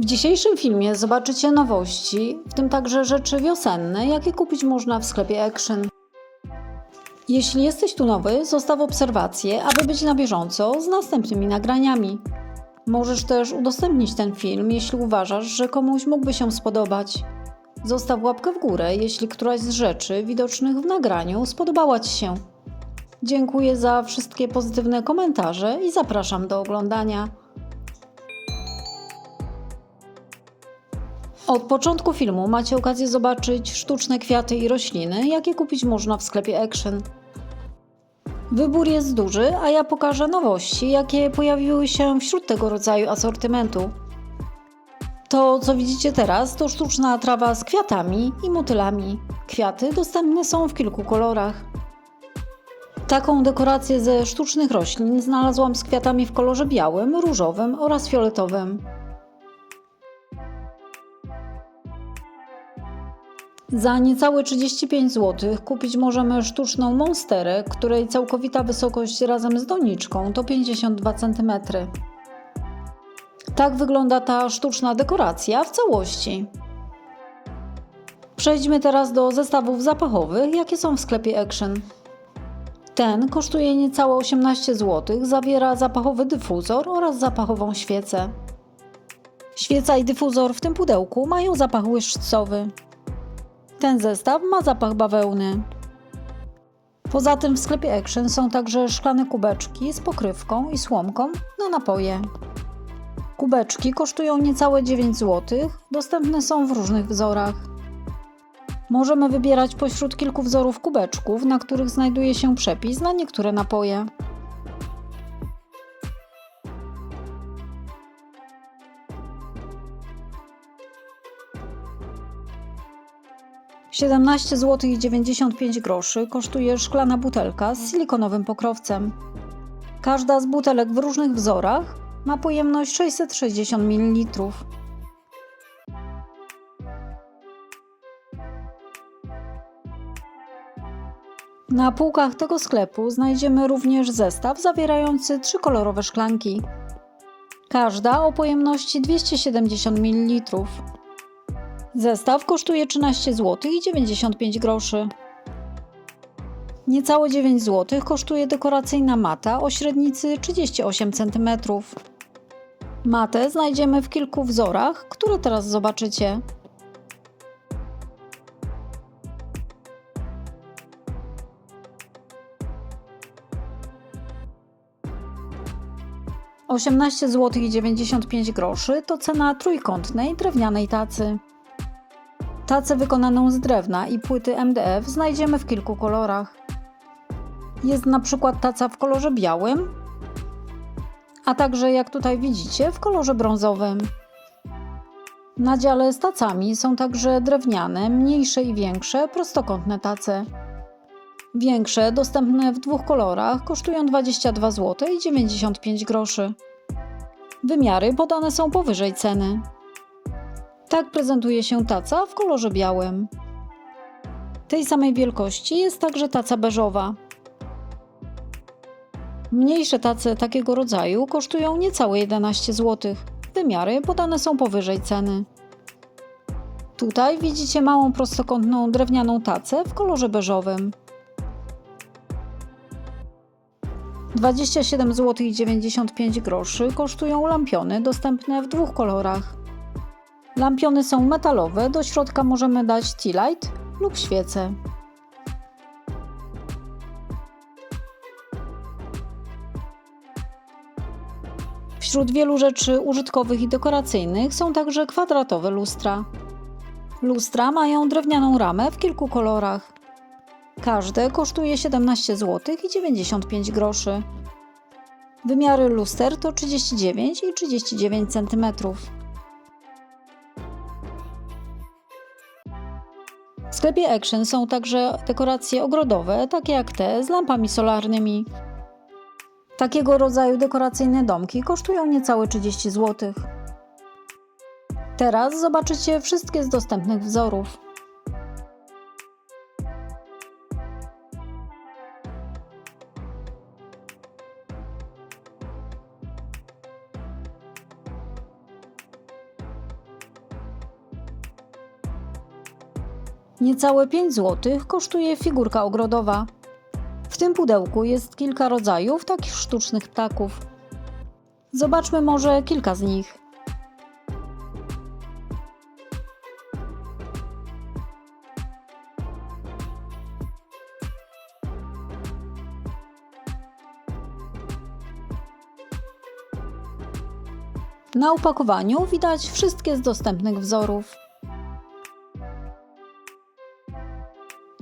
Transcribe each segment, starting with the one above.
W dzisiejszym filmie zobaczycie nowości, w tym także rzeczy wiosenne, jakie kupić można w sklepie Action. Jeśli jesteś tu nowy, zostaw obserwację, aby być na bieżąco z następnymi nagraniami. Możesz też udostępnić ten film, jeśli uważasz, że komuś mógłby się spodobać. Zostaw łapkę w górę, jeśli któraś z rzeczy widocznych w nagraniu spodobała Ci się. Dziękuję za wszystkie pozytywne komentarze i zapraszam do oglądania. Od początku filmu macie okazję zobaczyć sztuczne kwiaty i rośliny, jakie kupić można w sklepie Action. Wybór jest duży, a ja pokażę nowości, jakie pojawiły się wśród tego rodzaju asortymentu. To, co widzicie teraz, to sztuczna trawa z kwiatami i motylami. Kwiaty dostępne są w kilku kolorach. Taką dekorację ze sztucznych roślin znalazłam z kwiatami w kolorze białym, różowym oraz fioletowym. Za niecałe 35 zł kupić możemy sztuczną monsterę, której całkowita wysokość razem z doniczką to 52 cm. Tak wygląda ta sztuczna dekoracja w całości. Przejdźmy teraz do zestawów zapachowych, jakie są w sklepie Action. Ten kosztuje niecałe 18 zł, zawiera zapachowy dyfuzor oraz zapachową świecę. Świeca i dyfuzor w tym pudełku mają zapach łyżcowy. Ten zestaw ma zapach bawełny. Poza tym w sklepie Action są także szklane kubeczki z pokrywką i słomką na napoje. Kubeczki kosztują niecałe 9 zł, dostępne są w różnych wzorach. Możemy wybierać pośród kilku wzorów kubeczków, na których znajduje się przepis na niektóre napoje. Siedemnaście zł i 95 groszy kosztuje szklana butelka z silikonowym pokrowcem. Każda z butelek w różnych wzorach ma pojemność 660 ml. Na półkach tego sklepu znajdziemy również zestaw zawierający trzy kolorowe szklanki. Każda o pojemności 270 ml. Zestaw kosztuje 13 zł i 95 groszy. Niecałe 9 zł kosztuje dekoracyjna mata o średnicy 38 cm. Matę znajdziemy w kilku wzorach, które teraz zobaczycie. Osiemnaście zł i 95 groszy to cena trójkątnej drewnianej tacy. Tacę wykonaną z drewna i płyty MDF znajdziemy w kilku kolorach. Jest na przykład taca w kolorze białym, a także jak tutaj widzicie w kolorze brązowym. Na dziale z tacami są także drewniane, mniejsze i większe, prostokątne tace. Większe, dostępne w dwóch kolorach, kosztują 22 zł i 95 groszy. Wymiary podane są powyżej ceny. Tak prezentuje się taca w kolorze białym. Tej samej wielkości jest także taca beżowa. Mniejsze tace takiego rodzaju kosztują niecałe 11 zł. Wymiary podane są powyżej ceny. Tutaj widzicie małą prostokątną drewnianą tacę w kolorze beżowym. 27 zł i 95 groszy kosztują lampiony dostępne w dwóch kolorach. Lampiony są metalowe, do środka możemy dać tea light lub świecę. Wśród wielu rzeczy użytkowych i dekoracyjnych są także kwadratowe lustra. Lustra mają drewnianą ramę w kilku kolorach. Każde kosztuje 17 zł i 95 groszy. Wymiary luster to 39 i 39 cm. W sklepie Action są także dekoracje ogrodowe, takie jak te z lampami solarnymi. Takiego rodzaju dekoracyjne domki kosztują niecałe 30 zł. Teraz zobaczycie wszystkie z dostępnych wzorów. Niecałe 5 zł kosztuje figurka ogrodowa. W tym pudełku jest kilka rodzajów takich sztucznych ptaków. Zobaczmy może kilka z nich. Na opakowaniu widać wszystkie z dostępnych wzorów.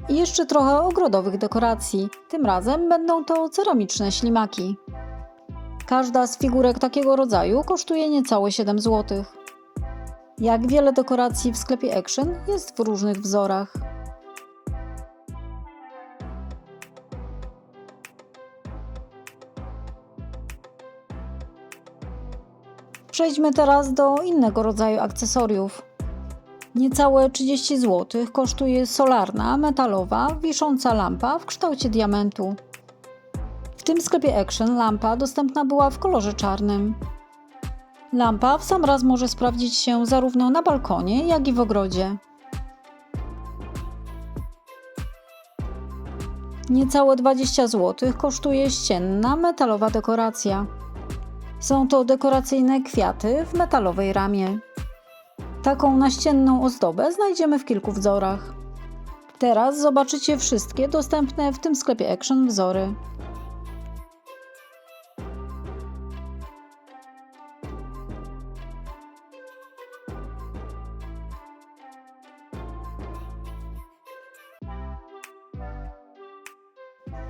I jeszcze trochę ogrodowych dekoracji. Tym razem będą to ceramiczne ślimaki. Każda z figurek takiego rodzaju kosztuje niecałe 7 zł. Jak wiele dekoracji w sklepie Action jest w różnych wzorach. Przejdźmy teraz do innego rodzaju akcesoriów. Niecałe 30 zł kosztuje solarna, metalowa, wisząca lampa w kształcie diamentu. W tym sklepie Action lampa dostępna była w kolorze czarnym. Lampa w sam raz może sprawdzić się zarówno na balkonie, jak i w ogrodzie. Niecałe 20 zł kosztuje ścienna, metalowa dekoracja. Są to dekoracyjne kwiaty w metalowej ramie. Taką naścienną ozdobę znajdziemy w kilku wzorach. Teraz zobaczycie wszystkie dostępne w tym sklepie Action wzory.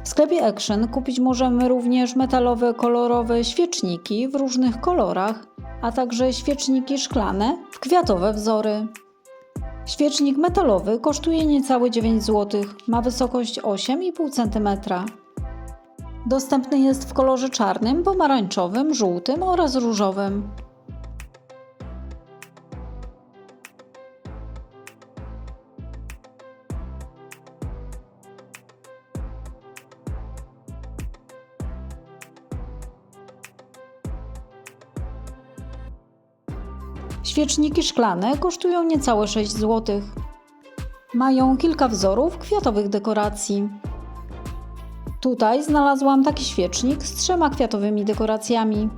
W sklepie Action kupić możemy również metalowe, kolorowe świeczniki w różnych kolorach, a także świeczniki szklane w kwiatowe wzory. Świecznik metalowy kosztuje niecałe 9 zł, ma wysokość 8,5 cm. Dostępny jest w kolorze czarnym, pomarańczowym, żółtym oraz różowym. Świeczniki szklane kosztują niecałe 6 zł. Mają kilka wzorów kwiatowych dekoracji. Tutaj znalazłam taki świecznik z trzema kwiatowymi dekoracjami,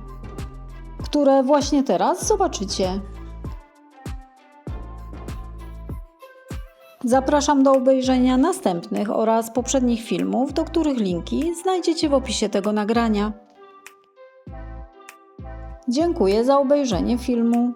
które właśnie teraz zobaczycie. Zapraszam do obejrzenia następnych oraz poprzednich filmów, do których linki znajdziecie w opisie tego nagrania. Dziękuję za obejrzenie filmu.